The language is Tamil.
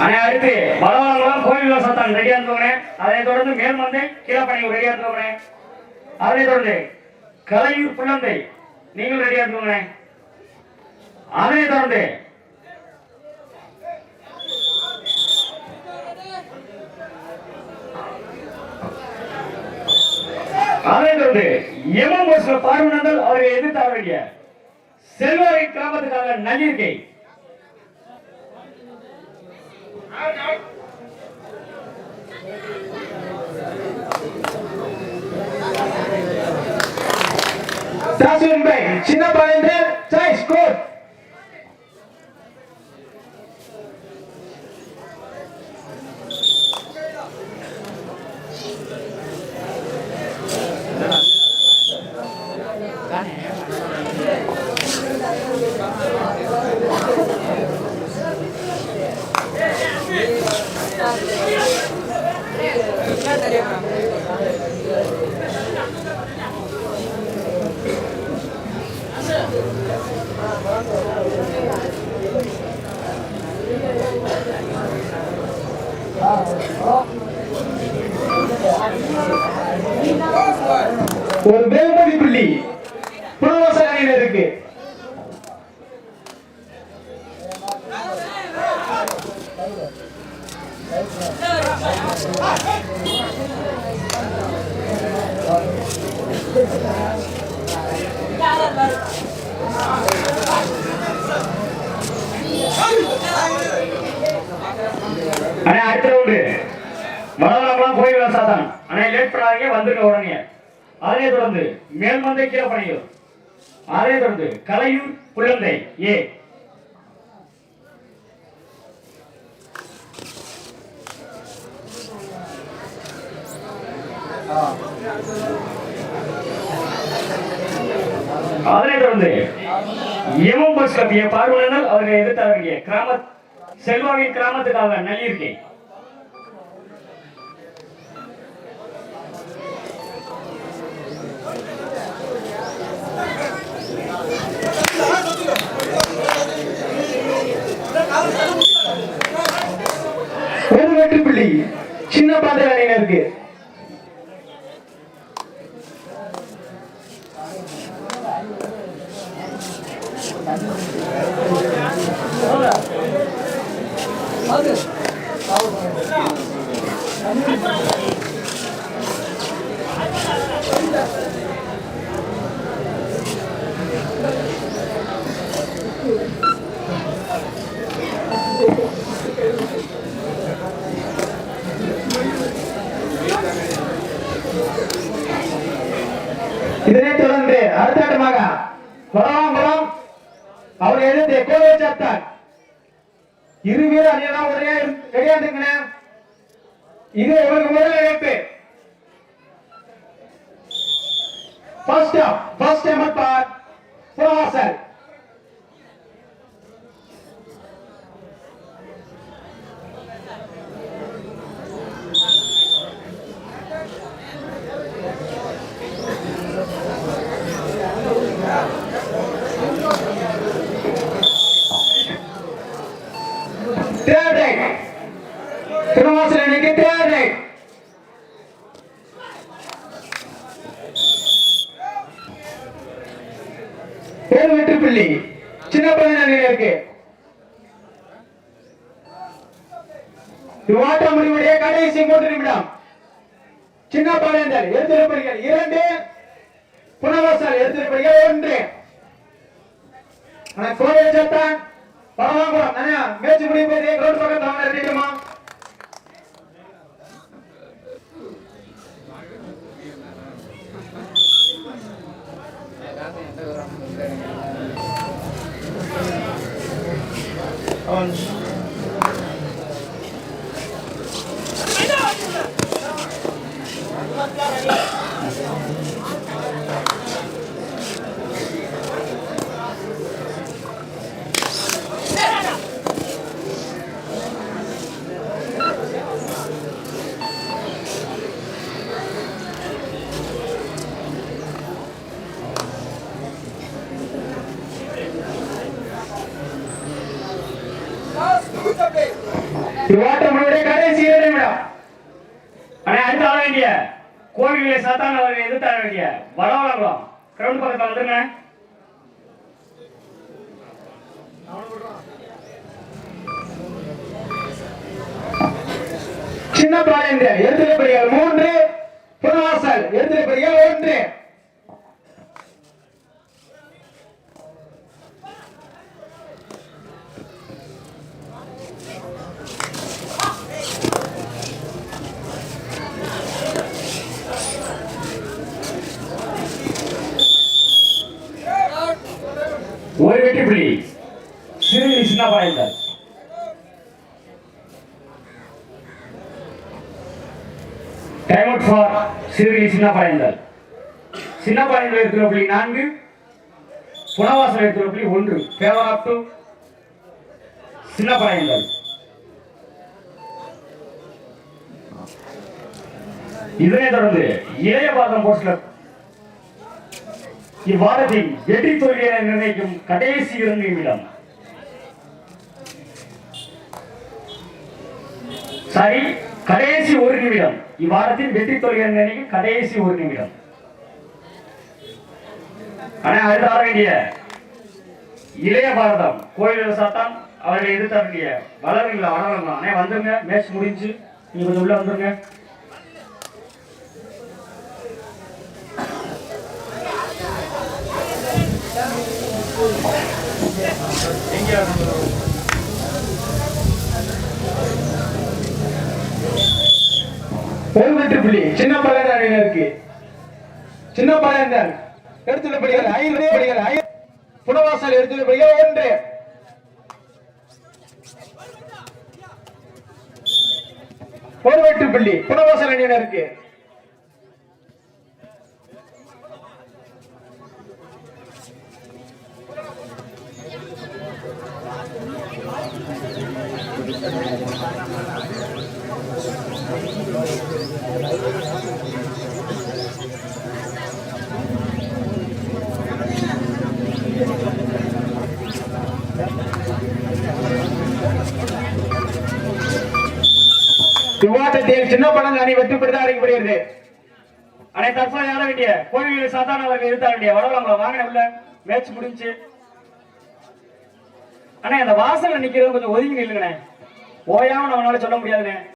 அண்ணே அடுத்து பலவான்களும் கோயில் சத்தான் ரெடியா இருந்தவங்க அதை தொடர்ந்து மேல் வந்து கீழப்பணி ரெடியா இருந்தவங்க அதனை தொடர்ந்து கலையூர் புள்ளந்தை நீங்கள் ரெடியா இருந்தவங்க அதனை தொடர்ந்து அதனை தொடர்ந்து எமம் பஸ்ல பார்வையாளர்கள் அவரை எதிர்த்து ஆட வேண்டிய செல்வாரி கிராமத்துக்காக நன்னிருக்கை Taswin Bank, சின்ன பாயிண்ட் சாய்ஸ் கோட் ஒரு வேல்மொழி புள்ளி. புனவாச அணியினருக்கு அண்ணே அடுத்த ரவுண்டு மலவளம்லாம் கோயில் சாத்தான் அண்ணே லேட் பண்ணாதீங்க வந்துட்டு உடனே. அதனை தொடர்ந்து மேல்மந்தை கீழப்பனையூர் அதனை தொடர்ந்து கலையூர் புள்ளந்தை ஏ. அதனை தொடர்ந்து எமோ பஸ் கப்பிய பார்வையாளர்கள் அவர்களை எதிர்த்து கிராம செல்வாவின் கிராமத்துக்காக நல்லியிருக்கேன் ஒரு வெற்றி புள்ளி சின்ன பாத்திர அணியினருக்கு இதனைத் தொடர்ந்து அடுத்த ஆட்டமாக கொலவாங்குளம் அவர் எதிர்த்து கோவை சாத்தான் இரு வீரர் அணியெல்லாம் உடனே ரெடியா இருந்துங்கண்ணே இது இவருக்கு முதல் இழப்பு ஃபர்ஸ்ட் ஆஃப் ஃபர்ஸ்ட் டைம் பார் புறவாசல் தேர்ட் ரைட் திருவாசல் அணிக்கு தேர்ட் ரைட் ஏழு வெற்றி சின்ன பையன் இருக்கு. இவ்வாட்ட முடிவுடைய கடைசி மூன்று நிமிடம். சின்ன பாளையந்தல் எழுத்திருப்படிகள் இரண்டு புனவாசல் எழுத்திருப்படிகள் ஒன்று. ஆனா கோவை சட்டம் பரவாங்குளம் நானே மேட்ச் முடியும் போது கிரவுண்ட் பக்கத்துல அவங்க நிறுத்திடுமா on முடிவுடைய கடைசி இரண்டு நிமிடம். ஆனா அடுத்து ஆட வேண்டிய கோவில்களை சாத்தான் அவர்கள் எதிர்த்து ஆட வேண்டிய வடவளங்குளம் கிரவுண்ட் பக்கத்தில் வந்துருங்க. சின்ன பாளையந்தர் எடுத்துக்கப்படிய புள்ளி சிறு சின்ன பாளையந்தார் டைம் அவுட் ஃபார் சிறுமி சின்ன பாளையந்தார் சின்ன பாளையந்தார் இருக்கிற புள்ளி நான்கு புனவாசல் இருக்கிற புள்ளி ஒன்று ஃபேவர் ஆஃப் டு சின்ன பாளையந்தார் இதனை தொடர்ந்து இளைய பாதம் போஸ்ட்ல இவ்வாரத்தின் வெற்றி தோல்வியை நிர்ணயிக்கும் கடைசி இரண்டு நிமிடம். சரி கடைசி ஒரு நிமிடம். இவ்வாரத்தின் வெற்றி தோல்வியை நினைக்கும் கடைசி ஒரு நிமிடம். ஆனா அடுத்து ஆட வேண்டிய இளைய பாரதம் கோயில் சாத்தான் அவர்களை எதிர்த்த வேண்டிய வளருங்களா வளரலாம் அண்ணே வந்துருங்க. மேட்ச் முடிஞ்சு நீங்க கொஞ்சம் உள்ள வந்துருங்க. ஒரு வெற்றி புள்ளி சின்ன பாளையந்தர் அணியினருக்கு சின்ன பாளையந்தர் எடுத்துள்ளபடிகள் ஐந்து படிகள் ஐந்து புனவாசல் எடுத்துள்ளபடிகள் ஒன்று. ஒரு வெற்றி புள்ளி புனவாசல் அணியினருக்கு இவ்வாட்டத்தில் சின்ன பணம் வெற்றி பெற்று அறிக்கப்படுகிறது அனை தற்போது ஆட வேண்டிய? கோவில் சாதாரண அவர்கள் இருக்க வேண்டிய வரவங்கள வாங்கின உள்ள மேட்ச் முடிஞ்சு. அண்ணா அந்த வாசல்ல நிக்கிறது கொஞ்சம் ஒதுங்கி நில்லுங்கண்ணே. ஓயாம நம்மளால சொல்ல முடியாதுண்ணே.